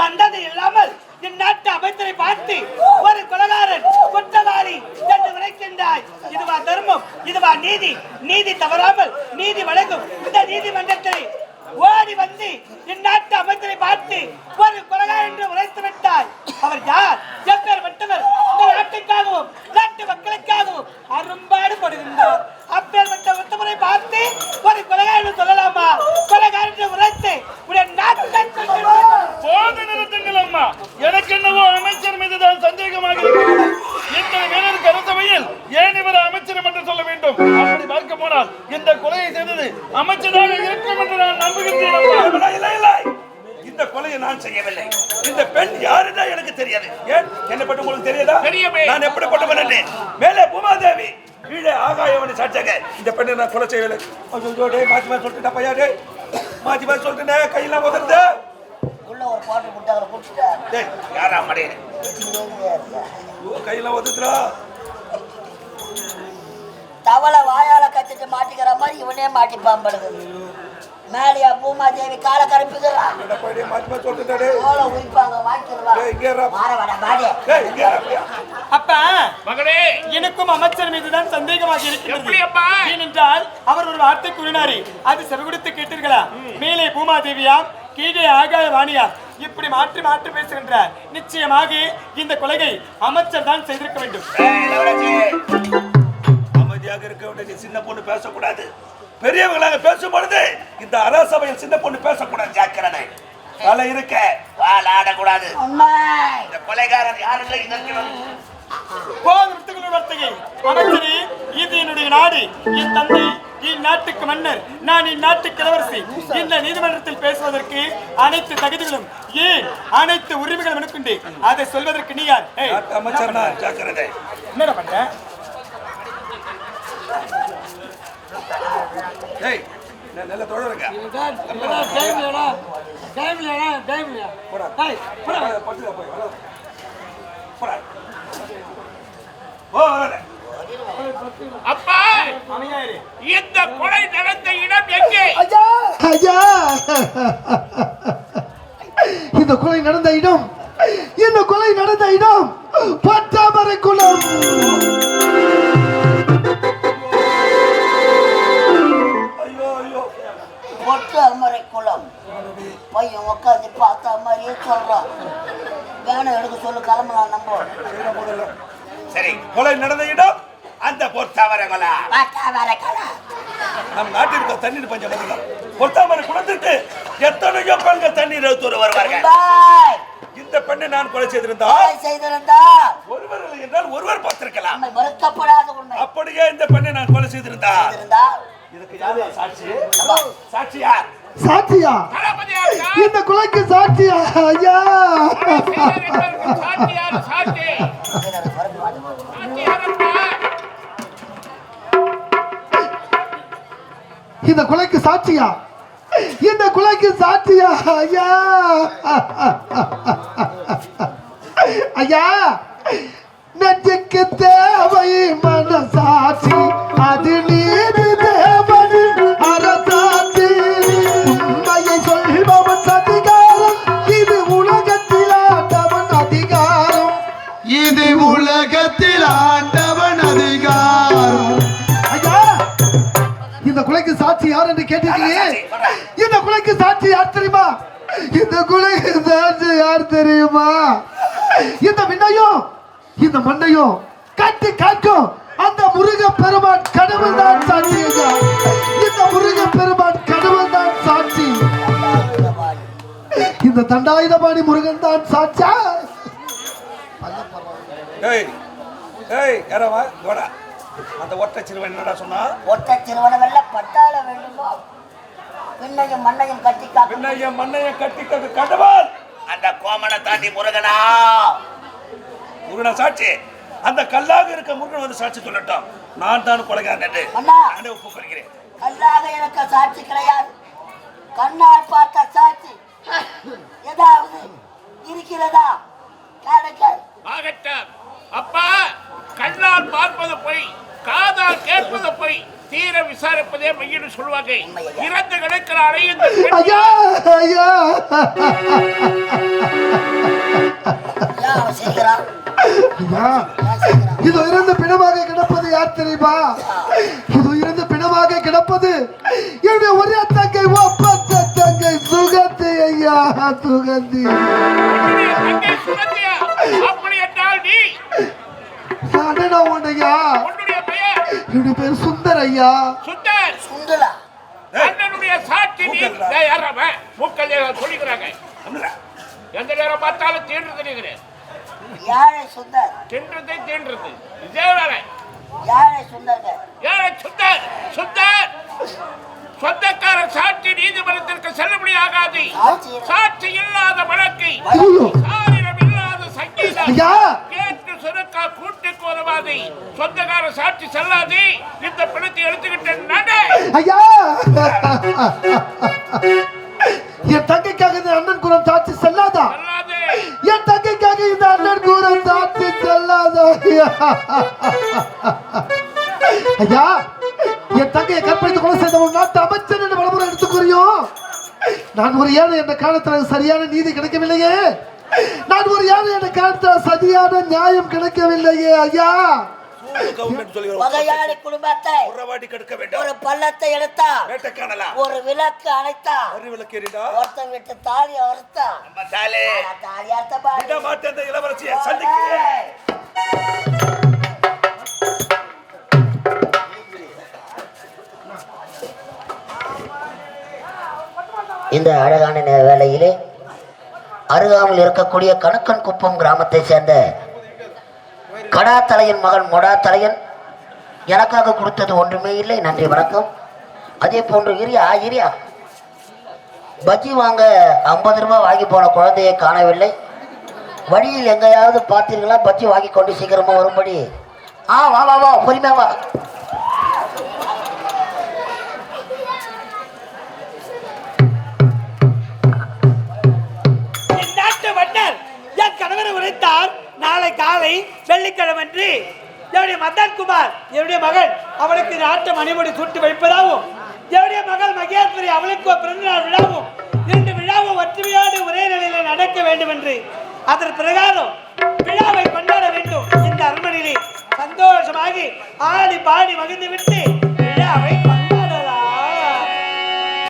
வந்தது இல்லாமல் இந்நாட்டு அமைச்சரை பார்த்து ஒரு குலகாரன் குற்றவாளி என்று விளைக்கின்றாய். இதுவா தர்மம் இதுவா நீதி. நீதி தவறாமல் நீதி வழங்கும் இந்த நீதிமன்றத்தை ஓடி வந்து இந்நாட்டு அமைச்சரை பார்த்து நான் செய்யவில்லை. இந்த பெண் யாருன்னா எனக்கு தெரியாது. ஏன்? என்ன பட்டு உங்களுக்கு தெரியாதா? தெரியுமே. நான் எப்படிப்பட்டவன் என்று மேலே பூமாதேவி கீழே ஆகாயவனை சாட்சாங்க இந்த பெண்ணை நான் கொலை செய்யவில்லை. ஐயோ டேய் மாத்தி மாத்தி சொல்லிட்டு பையா டேய். மாத்தி மாத்தி சொல்லிட்டு கையெல்லாம் உதறது. உள்ள ஒரு பாட்டு போட்டாங்க குடிச்சிட்டாரு டேய் யாரா மடே கையெல்லாம் உதத்துறா தவளை வாயால கத்திட்டு மாட்டிக்கிற மாதிரி இவனே மாட்டிப்பான் படுது மேலையா பூமாதேவி காலை. அப்பா எனக்கும் அமைச்சர் மீதுதான் சந்தேகமாக இருக்கிறது? ஏனென்றால் அவர் ஒரு வார்த்தை கூறினாரே. அது செவிகுடுத்து கேட்டீர்களா? மேலே பூமாதேவியா? கீழே ஆகாய வாணியா இப்படி மாற்றி மாற்றி பேசுகின்றார் நிச்சயமாக இந்த கொலையை அமைச்சர் தான் செய்திருக்க வேண்டும். அமைதியாக இருக்க வேண்டிய சின்ன பொண்ணு பேசக்கூடாது. பெரியவங்களாக பேசும் பொழுது இந்த அரசபையில் சின்ன பொண்ணு பேசக்கூடாது ஜாக்கிரதை. தலை இருக்க வால் ஆடக்கூடாது. இந்த கொலைகாரன் யாருங்க இதற்கு போதும் விட்டுக்கொள்ளும் வார்த்தையை அமைச்சரே இது என்னுடைய நாடு என் தந்தை இந்நாட்டுக்கு மன்னர் நான் இந்நாட்டுக்கு இளவரசி இந்த நீதிமன்றத்தில் பேசுவதற்கு அனைத்து தகுதிகளும் ஏன் அனைத்து உரிமைகளும் எனக்குண்டு? அதை சொல்வதற்கு நீ யார்? ஏய், நாட்டு ந- நல்ல தொடருங்க போடா. போடா. பட்டுல போய் வர. போடா. ஓ வராத. அப்பா! அமையாரு இந்த கொலை நடந்த இடம் எங்கே? ஐயா! இந்த கொலை நடந்த இடம் இந்த கொலை நடந்த இடம் பட்டாமரை குளம். பையன் உட்காந்து பார்த்த மாதிரியே சொல்றான் வேணும் எடுக்க சொல்லு கிளம்பலாம் நம்ம சரி கொலை நடந்த இடம் அந்த பொற்றாமரை கொலை பார்த்தா வேற கலம் நம் நாட்டிற்கு தண்ணீர் பஞ்சம் வருகிறார் பொற்றாமரை குளத்திற்கு எத்தனையோ பெண்கள் தண்ணீர் எடுத்து வருவார்கள். இந்த பெண்ணை நான் கொலை செய்திருந்தால் கொலை செய்திருந்தா ஒருவர் என்றால் ஒருவர் பார்த்திருக்கலாம். உண்மை அப்படியே இந்த பெண்ணை நான் கொலை செய்திருந்தால் செய்திருந்தா இதுக்கு யார் சாட்சி? சாட்சி யார்? சாட்சியா? இந்த கொலைக்கு சாட்சியா? ஐயா! சாட்சி இந்த கொலைக்கு சாட்சியா? இந்த கொலைக்கு சாட்சியா? ஐயா! ஐயா! நெஞ்சுக்கு தேவை மனசாட்சி. அது கொலைக்கு சாட்சி யார் என்று கேட்டிருக்கீங்க. இந்த கொலைக்கு சாட்சி யார் தெரியுமா? இந்த கொலைக்கு சாட்சி யார் தெரியுமா? இந்த விண்ணையும் இந்த மண்ணையும் கட்டி காக்கும் அந்த முருக பெருமான் கடவுள் தான் சாட்சி இந்த முருக பெருமான் கடவுள் தான் சாட்சி. இந்த தண்டாயுதபாணி முருகன் தான் சாட்சா. ஏய் ஏய் யாரவா தோடா அந்த ஒற்றை சிறுவன் என்னடா சொன்னா? ஒட்ட திருவனவெல்ல பட்டாள வேண்டுமோ? பின்னையும் மண்ணையும் கட்டி காக்கும் பின்னைய மண்ணைய கட்டி கடவுள்! அந்த கோமனை தாண்டி முருகனா? முருகனா சாட்சி. அந்த கல்லாக இருக்க முருகன் வந்து சாட்சி சொல்லட்டும். நான் தான் கொலைகாரன் என்று அண்ணா. நானே ஒப்புக்கொள்கிறேன் கல்லாக எனக்கு சாட்சி கிடையாது. கண்ணால் பார்த்த சாட்சி. ஏதாவது இருக்கிறதா? கேளுங்கள். ஆகட்டும். அப்பா கண்ணால் பார்ப்பது பொய். காதால் கேட்பதை போய் தீர விசாரிப்பதே மையன்னு சொல்லுவாங்க. இறந்து கிடக்கிற அடையும் இது இருந்து பிணமாக கிடப்பது யார் தெரியுமா? இது இருந்து பிணமாக கிடப்பது என்னுடைய ஒரே தங்கை ஒப்பத்த தங்கை சுகந்தி ஐயா சுகந்தி என்னுடைய பேர் சுந்தர்! ஐயா சுந்தர்? சுண்டலா அண்ணனுடைய சாட்சி நீ டேய், யார் அவன்? மூக்கல் சொல்லிக்கிறாங்க. எந்த நேரம் பார்த்தாலும் தீண்டு தெரியுகிறேன் யாழை சுந்தர்? தின்றது தீண்டுறது. இதே வேலை. யாழை சுந்தர்ங்க ஏழை சுந்தர்? சுந்தர்! சொந்தக்கார சாட்சி நீதிமன்றத்திற்கு செல்லுபடி ஆகாது. சாட்சி சாட்சி இல்லாத வழக்கை சாரிடம் இல்லாத சங்கீதம். சுருக்கா கூட்டி கோலவாதி சொந்தக்கார சாட்சி செல்லாது. இந்த பிணத்தை எடுத்துக்கிட்ட நடை. ஐயா! என் தங்கைக்காக இந்த அண்ணன் குரம் சாட்சி செல்லாதா? என் தங்கைக்காக இந்த அண்ணன் குரம் சாட்சி செல்லாதா? ஐயா ஐயா என் தங்கையை கற்பழித்து கொலை செய்த ஒரு நாட்டு அமைச்சர் என்று வளமுறை எடுத்துக்கூறியும் நான் ஒரு ஏழை என்ற காலத்தில் சரியான நீதி கிடைக்கவில்லையே. நான் ஒரு ஏழை என்ற காலத்தில் சரியான நியாயம் கிடைக்கவில்லையே ஐயா. வகையாளி குடும்பத்தை உறவாடி கெடுக்க வேண்டும். ஒரு பள்ளத்தை எடுத்தா வேட்டை காணலாம் ஒரு விளக்கு அணைத்தா அறிவிலக்கு எறிடா ஒருத்தன் விட்டு தாலி அறுத்தா நம்ம தாலே. தாலி அறுத்த பாரு. விட மாட்டேன் இளவரசியை. சந்திக்கிறேன். இந்த அழகான நே- அருகாமல் இருக்கக்கூடிய கணக்கன் குப்பம் கிராமத்தை சேர்ந்த கடாத்தலையன் மகன் மொடாத்தலையன் எனக்காக கொடுத்தது ஒன்றுமே இல்லை. நன்றி வணக்கம். அதே போன்று இரியா இரியா. பஜ்ஜி வாங்க ஐம்பது ரூபாய் வாங்கி போன குழந்தையை காணவில்லை. வழியில் எங்கேயாவது பார்த்தீர்களா? பஜ்ஜி வாங்கி கொண்டு சீக்கிரமாக வரும்படி. ஆ வா வா வா பொறுமையா வா. கணவரை நாளை காலை வெள்ளிக்கிழமன்றி என்னுடைய மதன் குமார் என்னுடைய மகன் அவளுக்கு நாட்டு மணிமுடி சுட்டு வைப்பதாகவும் என்னுடைய மகள் மகேஸ்வரி அவளுக்கு பிறந்த பிறந்தநாள் விழாவும் இரண்டு விழாவும் ஒற்றுமையோடு ஒரே நிலையில் நடக்க வேண்டும் என்று அதன் பிரகாரம் விழாவை கொண்டாட வேண்டும் இந்த அரண்மனையிலே சந்தோஷமாகி ஆடி பாடி மகிழ்ந்து விட்டு விழாவை